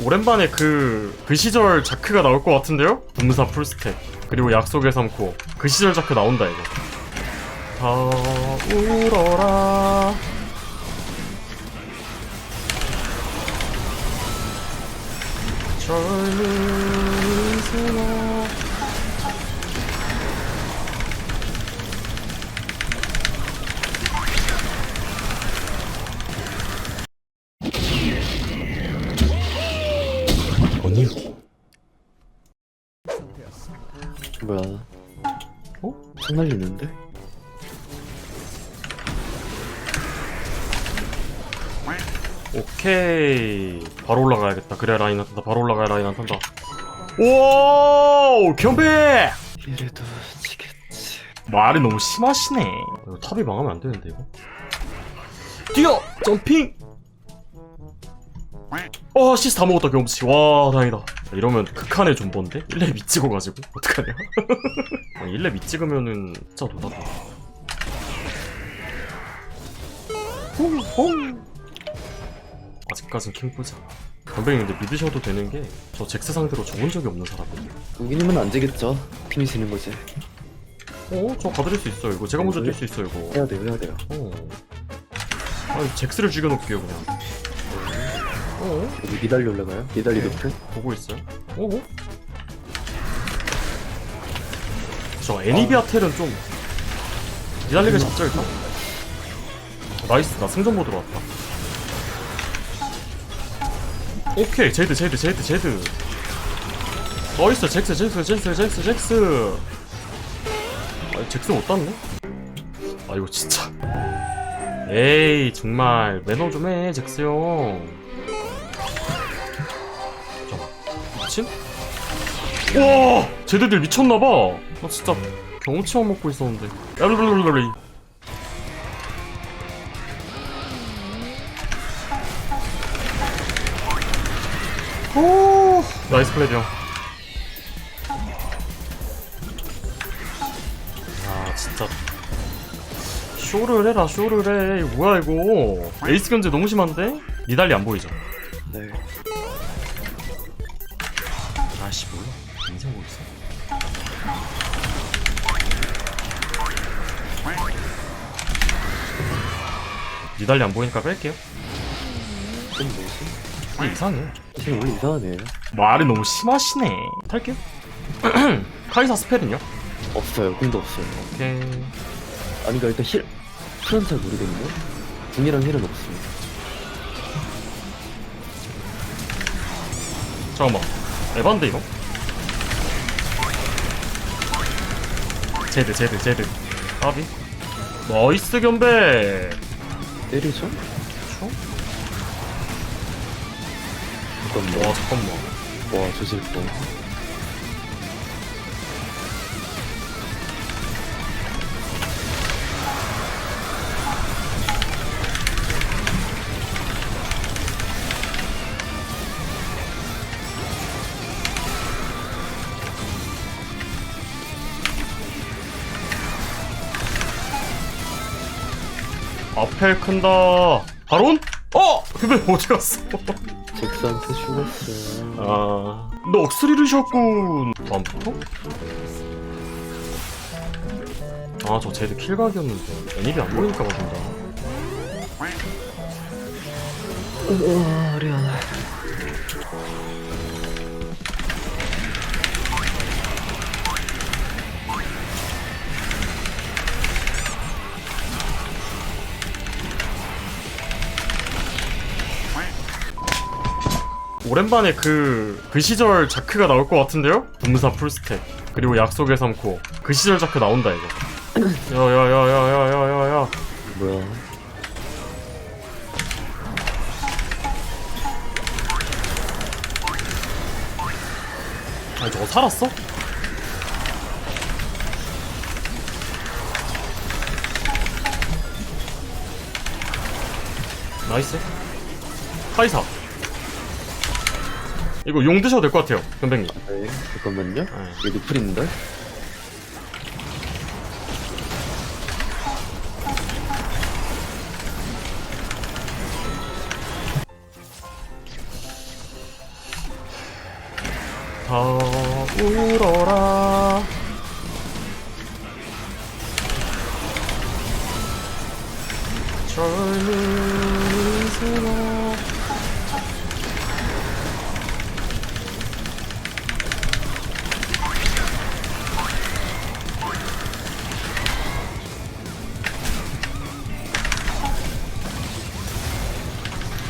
오랜만에 그, 그 시절 자크가 나올 것 같은데요? 분무사 풀스택. 그리고 약속의 삼코. 그 시절 자크 나온다, 이거. 다 울어라. 젊은 뭐야? 어? 총 날리는데? 오케이. 바로 올라가야겠다. 그래야 라인 안 탄다. 바로 올라가야 라인 안 탄다 오 견배! 이래도 지겠지. 말이 너무 심하시네. 이거 탑이 망하면 안 되는데 이거? 뛰어! 점핑 어 시스 다 먹었다 경험치 와 다행이다 이러면 극한의 존버인데 1렙 미 찍어가지고 어떡하냐 아니 1렙 미 찍으면은 진짜 도다다 홍홍 아직까진 킹프지 않아 담배님 근데 믿으셔도 되는 게 저 잭스 상대로 적은 적이 없는 사람이에요 우기님은 안 되겠죠. 팀이 지는 거지. 어? 저 가드릴 수 있어요 이거 제가 먼저 뛸 수 있어요 이거 해야 돼요, 해야 돼요. 어. 아, 잭스를 죽여놓을게요 그냥. 어? 여기 미달리 올라가요? 미달리 네. 높은? 보고 있어요. 어? 저 애니비아 텔은 좀 니달리게 잡죠 일단. 어, 나이스 나 승전 모드로 왔다. 오케이 제드 제드 제드 제드. 나이스 잭스 잭스 잭스 잭스 잭스. 아 잭스 못 땄네. 아 이거 진짜. 에이 정말 매너 좀 해 잭스 형. 미친? 와 쟤네들 미쳤나봐. 나 진짜 경험치만 먹고 있었는데. 야르르르르. 오 나이스 플레이 형. 아 진짜 쇼를 해라 쇼를 해 뭐야 이거 에이스 견제 너무 심한데? 니달리 안 보이죠? 네. 아씨 몰라 인생 뭐 있어 니달리 안 보이니까 뺄게요 좀 뭐지? 이게 이상해 지금 원래 이상하네. 말이 너무 심하시네 탈게요 카이사 스펠은요? 없어요. 궁도 없어요. 오케이 아니, 그러니까 일단 힐, 힐은 잘 모르겠네. 궁이랑 힐은 없습니다. 잠깐만 에반데 이거? 제드 제드 제드 까비 나이스 견배 때리죠? 초? 잠깐만. 와 잠깐만 와, 조질 뻔. 앞에 큰다 바론? 어! 근데 어디 갔어? 잭스한테 죽었어요. 아... 넋을 잃으셨군 다음부터? 아저 쟤들 킬각이었는데 애니비 안 보이니까 맞은다 우와, 어려워. 오랜만에 그, 그 시절 자크가 나올 것 같은데요? 분사 풀스택. 그리고 약속의 3코. 그 시절 자크 나온다, 이거. 야, 야, 야, 야, 야, 야, 야, 야. 뭐야. 아니, 저거 살았어? 나이스. 카이사. 이거 용 드셔도 될 것 같아요 변백님 네, 잠깐만요. 네. 여기 풀 있는데? 다 울어라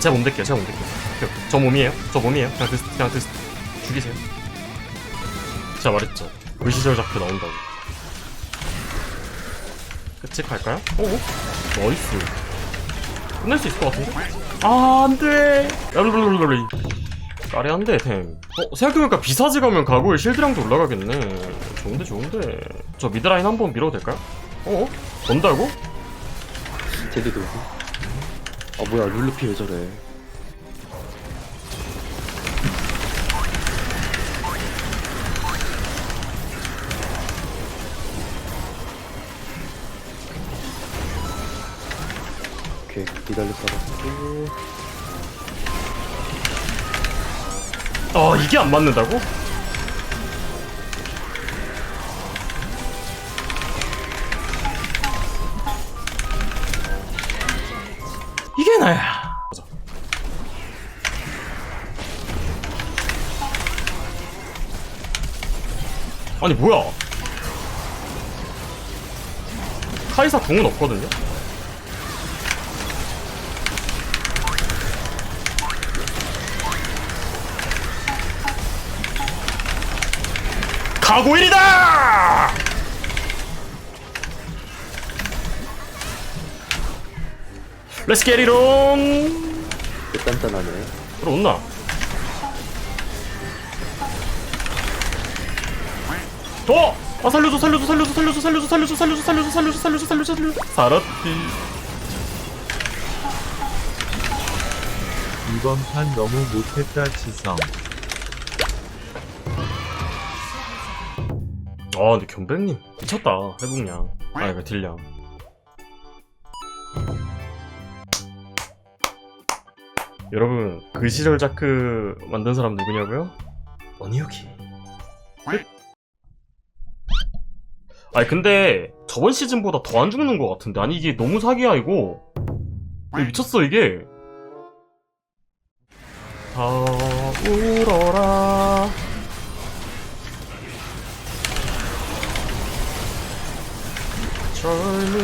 제가 몸 댈게요 제가 몸 댈게요 오케이. 저 몸이에요 저 몸이에요 그냥 그 그냥 그 죽이세요 제가 말했죠 그 시절 자크 나온다고 끝이 갈까요? 오 나이스 끝낼 수 있을 것 같은데? 아 안돼 랄랄랄랄 까리 한데 템 어? 생각해보니까 비사지 가면 가구에 실드량도 올라가겠네 좋은데 좋은데 저 미드라인 한번 밀어도 될까요? 어? 건다고? 제드 돌고. 아 뭐야 룰루피 왜 저래? 오케이 기다려 써봤고 아 이게 안 맞는다고? 아니 뭐야? 카이사 궁은 없거든요. 가고일이다! 렛츠 개 단단하네. 들어온나? 더! 아 살려줘 살려줘 살려줘 살려줘 살려줘 살려줘 살려줘 살려줘 살려줘 살려줘 살려줘 살려줘 살았디 이번 판 너무 못했다 지성. 아 근데 견백님 미쳤다 회복량 아니 그 딜량 여러분 그 시절 자크 만든 사람 누구냐고요? 원희욱이 끝 아니 근데 저번 시즌보다 더 안 죽는 것 같은데. 아니 이게 너무 사기야 이거. 이거 미쳤어 이게? 다 울어라. 젊은